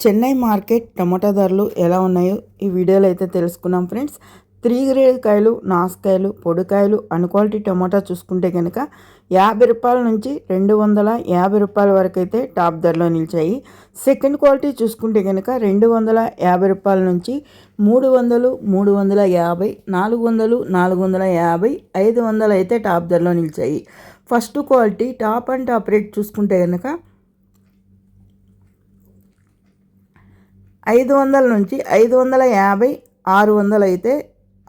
Chennai market టమాటా ధరలు ఎలా ఉన్నాయో ఈ వీడియోలో అయితే తెలుసుకున్నాం ఫ్రెండ్స్. త్రీ గ్రేడ్ కాయలు నాసుకాయలు పొడికాయలు అన్క్వాలిటీ టమాటా చూసుకుంటే కనుక యాభై రూపాయల నుంచి రెండు వందల యాభై రూపాయల వరకు అయితే టాప్ ధరలో నిలిచాయి. సెకండ్ క్వాలిటీ చూసుకుంటే కనుక రెండు వందల యాభై రూపాయల నుంచి మూడు వందలు మూడు వందల యాభై నాలుగు వందలు నాలుగు వందల యాభై ఐదు వందలు అయితే టాప్ ధరలో నిలిచాయి. First quality top and top rate చూసుకుంటే కనుక ఐదు వందల నుంచి ఐదు వందల యాభై ఆరు వందలు అయితే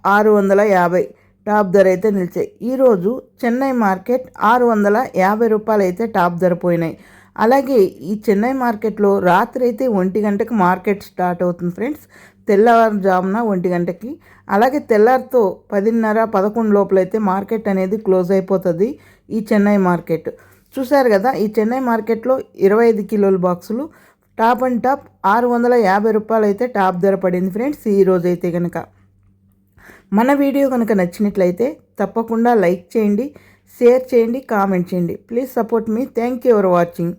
ఆరు వందల యాభై టాప్ ధర అయితే నిలిచాయి. ఈరోజు చెన్నై మార్కెట్ ఆరు వందల యాభై రూపాయలు అయితే టాప్ ధర పోయినాయి. అలాగే ఈ చెన్నై మార్కెట్లో రాత్రి అయితే ఒంటి గంటకు మార్కెట్ స్టార్ట్ అవుతుంది ఫ్రెండ్స్. తెల్లవారుజామున ఒంటి గంటకి అలాగే తెల్లారితో పదిన్నర పదకొండు లోపలైతే మార్కెట్ అనేది క్లోజ్ అయిపోతుంది ఈ చెన్నై మార్కెట్. చూశారు కదా ఈ చెన్నై మార్కెట్లో ఇరవై ఐదు కిలోల బాక్సులు టాప్ అండ్ టాప్ ఆరు వందల యాభై రూపాయలు అయితే టాప్ ధర పడింది ఫ్రెండ్స్ ఈరోజు అయితే కనుక మన వీడియో కనుక నచ్చినట్లయితే తప్పకుండా లైక్ చేయండి షేర్ చేయండి కామెంట్ చేయండి. Please support me. Thank you for watching.